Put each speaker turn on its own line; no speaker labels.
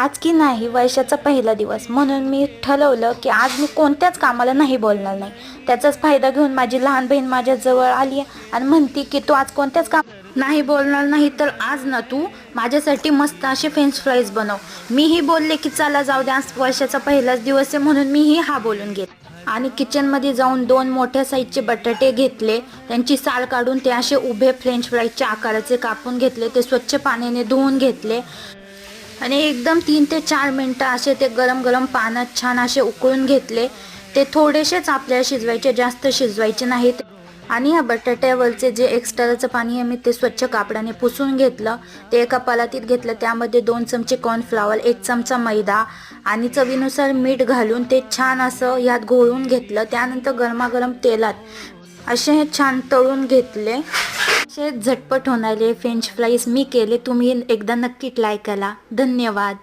आज की नाही वर्षाचा पहिला दिवस. म्हणून मी ठरवलं की आज मी कोणत्याच कामाला नाही बोलणार नाही. त्याचाच फायदा घेऊन माझी लहान बहीण माझ्याजवळ आली आणि म्हणती की तू आज कोणत्याच काम नाही बोलणार नाही तर आज ना तू माझ्यासाठी मस्त असे फ्रेंच फ्राईज बनव. मीही बोलले की चला जाऊ द्या आज वर्षाचा पहिलाच दिवस आहे म्हणून मीही हा बोलून घेत. आणि किचनमध्ये जाऊन दोन मोठ्या साईजचे बटाटे घेतले. त्यांची साल काढून ते असे उभे फ्रेंच फ्राईजच्या आकाराचे कापून घेतले. ते स्वच्छ पाण्याने धुवून घेतले. आणि एकदम तीन ते चार मिनटं असे ते गरम गरम पाण्यात छान असे उकळून घेतले. ते थोडेसेच आपल्याला शिजवायचे जास्त शिजवायचे नाहीत. आणि या बटाट्यावरचे जे एक्स्ट्राचं पाणी आहे मी ते स्वच्छ कापडाने पुसून घेतलं. ते एका पलातीत घेतलं. त्यामध्ये दोन चमचे कॉर्नफ्लावर एक चमचा मैदा आणि चवीनुसार मीठ घालून ते छान असं यात घोळून घेतलं. त्यानंतर गरमागरम तेलात असे हे छान तळून घेतले. असे झटपट होणारे फ्रेंच फ्राईज मी केले तुम्ही एकदा नक्की ट्राय करा. धन्यवाद.